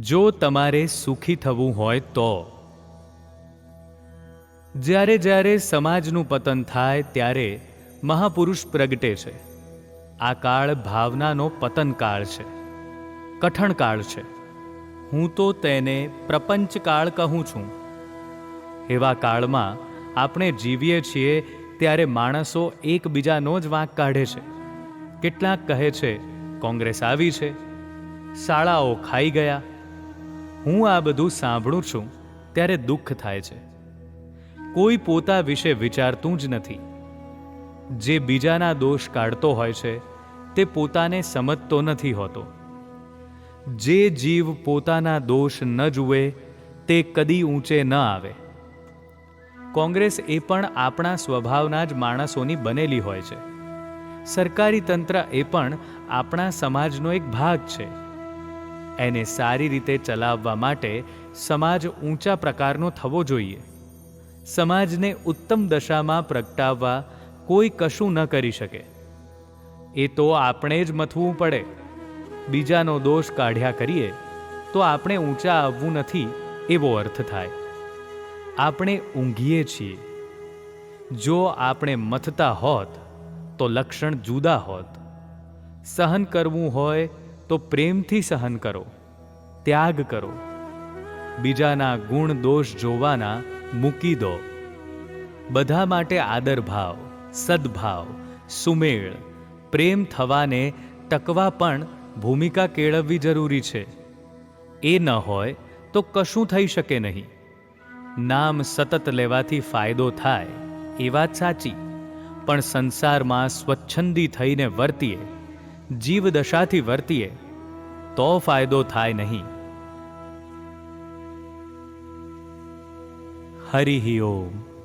જો તમારે સુખી થવું હોય તો. જ્યારે જ્યારે સમાજનું પતન થાય ત્યારે મહાપુરુષ પ્રગટે છે. આ કાળ ભાવનાનો પતન કાળ છે. કઠણ કાળ છે. હું તો તેને પ્રપંચ કાળ કહું છું. એવા કાળમાં આપણે જીવીએ છીએ ત્યારે માણસો એકબીજાનો જ વાંક કાઢે છે. કેટલાક કહે છે, કોંગ્રેસ આવી છે. શાળાઓ ખાઈ ગયા. હું આ બધું સાંભળું છું ત્યારે દુઃખ થાય છે. કોઈ પોતા વિશે વિચારતું જ નથી. જે બીજાના દોષ કાઢતો હોય છે, તે પોતાને સમજતો નથી હોતો. જે જીવ પોતાના દોષ ન જુએ, તે કદી ઊંચે ન આવે. કોંગ્રેસ એ પણ આપણા સ્વભાવના જ માણસોની બનેલી હોય છે. સરકારી તંત્ર એ પણ આપણા સમાજનો એક ભાગ છે. એને સારી રીતે ચલાવવા માટે સમાજ ઊંચા પ્રકારનો થવો જોઈએ. સમાજને ઉત્તમ દશામાં પ્રગટાવવા કોઈ કશું ન કરી શકે. એ તો આપણે જ મથવું પડે. બીજાનો દોષ કાઢ્યા કરીએ, તો આપણે ઊંચા આવવું નથી એવો અર્થ થાય. આપણે ઊંઘીએ છીએ. જો આપણે મથતા હોત, તો લક્ષણ જુદા હોત. સહન કરવું હોય તો પ્રેમથી સહન કરો, ત્યાગ કરો. બીજાના ગુણ દોષ જોવાના મૂકી દો. બધા માટે આદરભાવ સદભાવ, સુમેળ, પ્રેમ થવાને ટકવા પણ ભૂમિકા કેળવવી જરૂરી છે. એ ન હોય તો કશું થઈ શકે નહીં. નામ સતત લેવાથી ફાયદો થાય, એ વાત સાચી. પણ સંસારમાં સ્વચ્છંદી થઈને વર્તીએ જીવદશાથી વર્તીએ તો ફાયદો થાય નહીં. હરિ ઓમ.